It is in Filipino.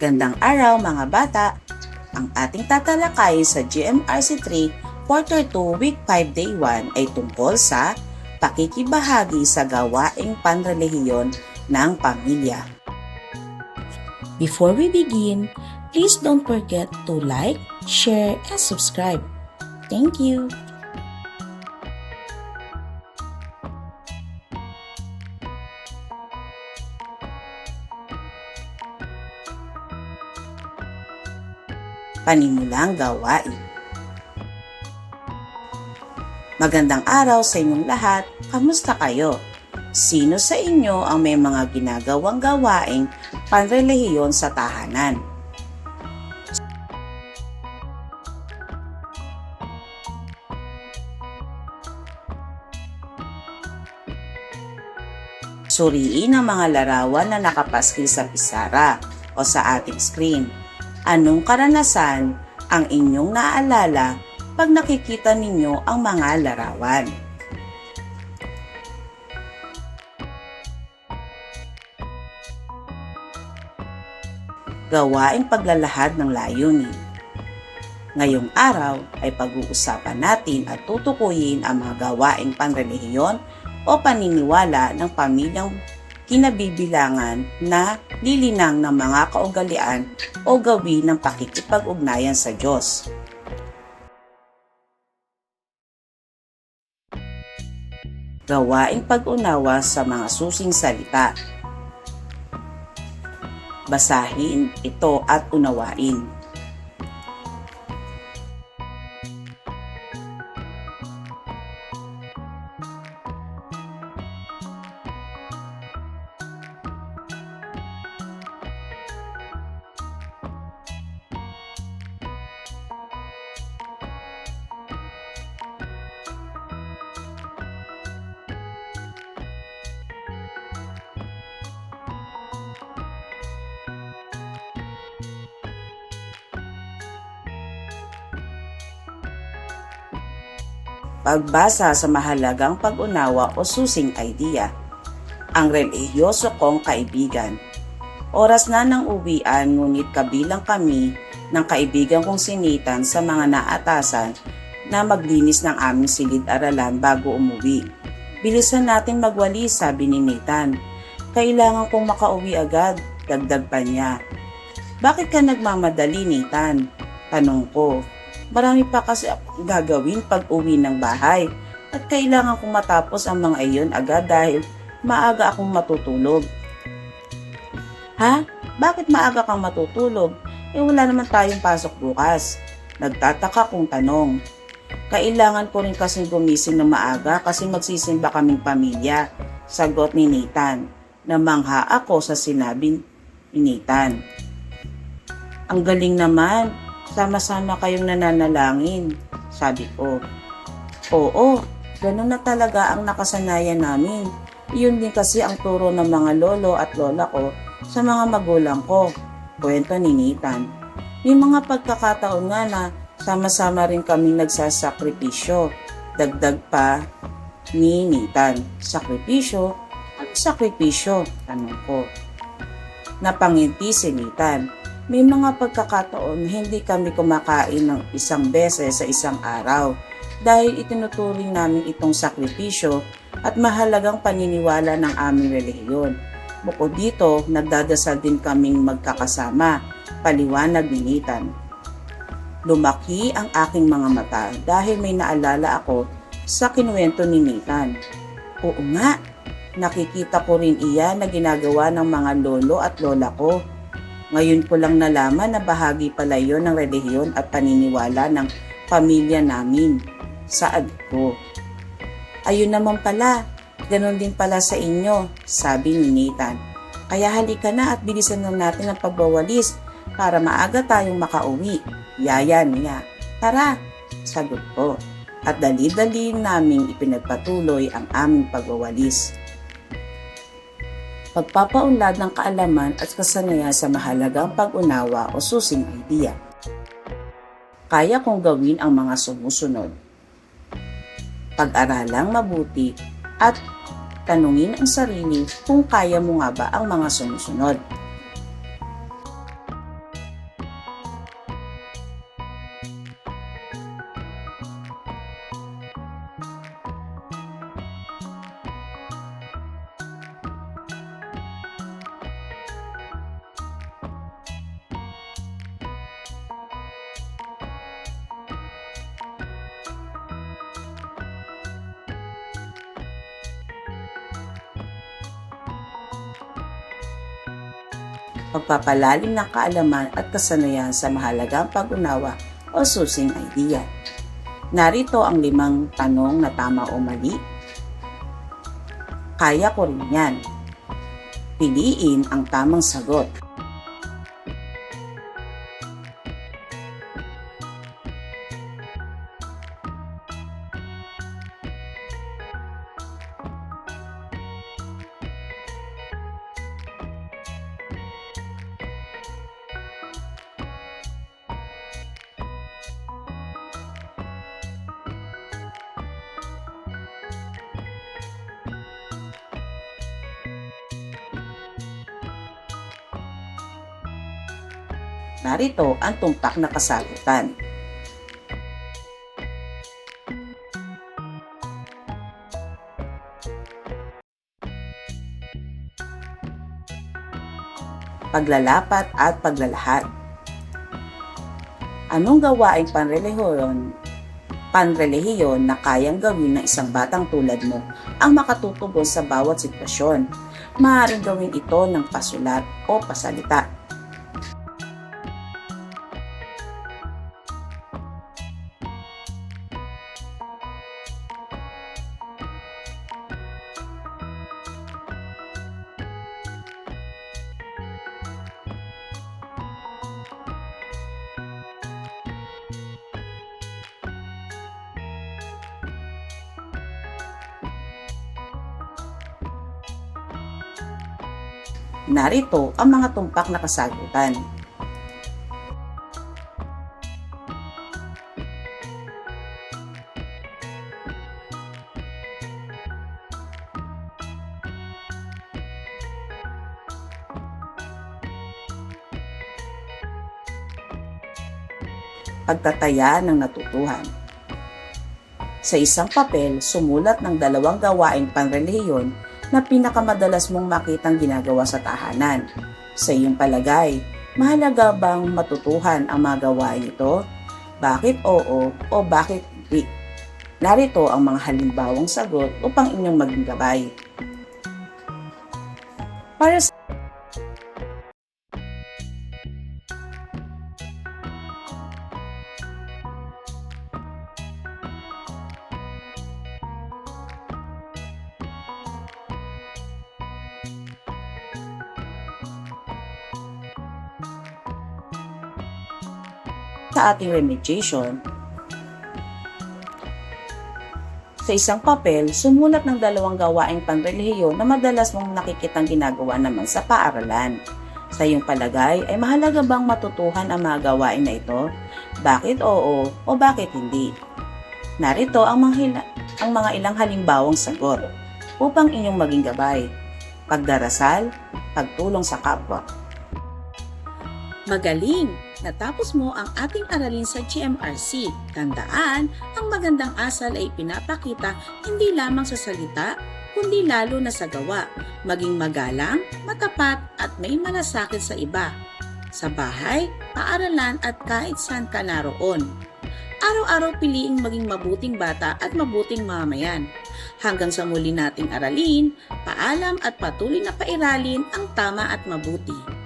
Gandang araw mga bata! Ang ating tatalakayin sa GMRC 3 Quarter 2 Week 5 Day 1 ay tungkol sa pakikibahagi sa gawaing panrelihiyon ng pamilya. Before we begin, please don't forget to like, share, and subscribe. Thank you! Panimulang gawain Magandang araw sa inyong lahat. Kamusta kayo? Sino sa inyo ang may mga ginagawang gawaing panrelihiyon sa tahanan? Suriin ang mga larawan na nakapaskil sa pisara o sa ating screen. Anong karanasan ang inyong naalala pag nakikita ninyo ang mga larawan? Gawaing paglalahad ng layunin. Ngayong araw ay pag-uusapan natin at tutukuyin ang mga gawaing panrelihiyon o paniniwala ng pamilyang kinabibilangan na lilinang ng mga kaugalian o gawin ng pakikipag-ugnayan sa Diyos. Gawaing pag-unawa sa mga susing salita. Basahin ito at unawain. Pagbasa sa mahalagang pag-unawa o susing idea. Ang relihiyoso kong kaibigan. Oras na ng uwian ngunit kabilang kami ng kaibigan kong sinitan sa mga naatasan na maglinis ng aming silid-aralan bago umuwi. Bilisan natin magwalis, sabi ni Nathan. Kailangan kong makauwi agad, dagdag pa niya. Bakit ka nagmamadali, Nathan? Tanong ko. Marami pa kasi gagawin pag uwi ng bahay at kailangan kong matapos ang mga iyon agad dahil maaga akong matutulog. Ha? Bakit maaga kang matutulog? Eh wala naman tayong pasok bukas. Nagtataka kong tanong. Kailangan ko rin kasing gumising ng maaga kasi magsisimba kaming pamilya. Sagot ni Nathan. Namangha ako sa sinabi ni Nathan. Ang galing naman, sama-sama kayong nananalangin, sabi ko. Oo, ganun na talaga ang nakasanayan namin. Iyon din kasi ang turo ng mga lolo at lola ko sa mga magulang ko, kwento ni Nathan. May mga pagkakataon nga na sama-sama rin kaming nagsasakripisyo. Dagdag pa ni Nathan, sakripisyo? Ano sakripisyo? Tanong ko. Napanginti si Nathan. May mga pagkakataon hindi kami kumakain ng isang beses sa isang araw dahil itinuturing namin itong sakripisyo at mahalagang paniniwala ng aming relihiyon. Bukod dito, nagdadasal din kaming magkakasama, paliwanag ni Nathan. Lumaki ang aking mga mata dahil may naalala ako sa kinuwento ni Nathan. Oo nga, nakikita ko rin iyan na ginagawa ng mga lolo at lola ko ngayon ko lang nalaman na bahagi pala yon ng relihiyon at paniniwala ng pamilya namin. Saad ko. Ayun naman pala, ganun din pala sa inyo, sabi ni Nathan. Kaya halika na at bilisan na natin ang pagbawalis para maaga tayong makauwi. Yaya niya. Tara, sagot ko. At dali-dali naming ipinagpatuloy ang aming pagwawalis pagpapaunlad ng kaalaman at kasanayan sa mahalagang pag-unawa o susing idea. Kaya kong gawin ang mga sumusunod. Pag-aralang mabuti at tanungin ang sarili kung kaya mo nga ba ang mga sumusunod. Pagpapalalim ng kaalaman at kasanayan sa mahalagang pag-unawa o susing idea. Narito ang limang tanong na tama o mali. Kaya ko rin yan. Piliin ang tamang sagot. Narito ang tumpak na kasagutan. Paglalapat at paglalahad. Anong gawaing panrelihiyon panrelihiyon na kayang gawin ng isang batang tulad mo ang makatutugon sa bawat sitwasyon? Maaaring gawin ito ng pasulat o pasalita. Narito ang mga tumpak na kasagutan. Pagtataya ng natutuhan. Sa isang papel, sumulat ng dalawang gawaing panrelihiyon na pinakamadalas mong makitang ginagawa sa tahanan. Sa iyong palagay, mahalaga bang matutuhan ang mga gawain ito? Bakit oo o bakit hindi? Narito ang mga halimbawang sagot upang inyong maging gabay. Para sa sa ating remediation, sa isang papel, sumulat ng dalawang gawaing panrelihiyon na madalas mong nakikitang ginagawa naman sa paaralan. Sa iyong palagay, ay mahalaga bang matutuhan ang mga gawain na ito? Bakit oo o bakit hindi? Narito ang mga, ang mga ilang halimbawang sagot upang inyong maging gabay. Pagdarasal, pagtulong sa kapwa, Magaling! Natapos mo ang ating aralin sa GMRC. Tandaan, ang magandang asal ay pinapakita hindi lamang sa salita, kundi lalo na sa gawa. Maging magalang, matapat at may malasakit sa iba. Sa bahay, paaralan at kahit saan ka naroon. Araw-araw piliing maging mabuting bata at mabuting mamayan. Hanggang sa muli nating aralin, paalam at patuloy na pairalin ang tama at mabuti.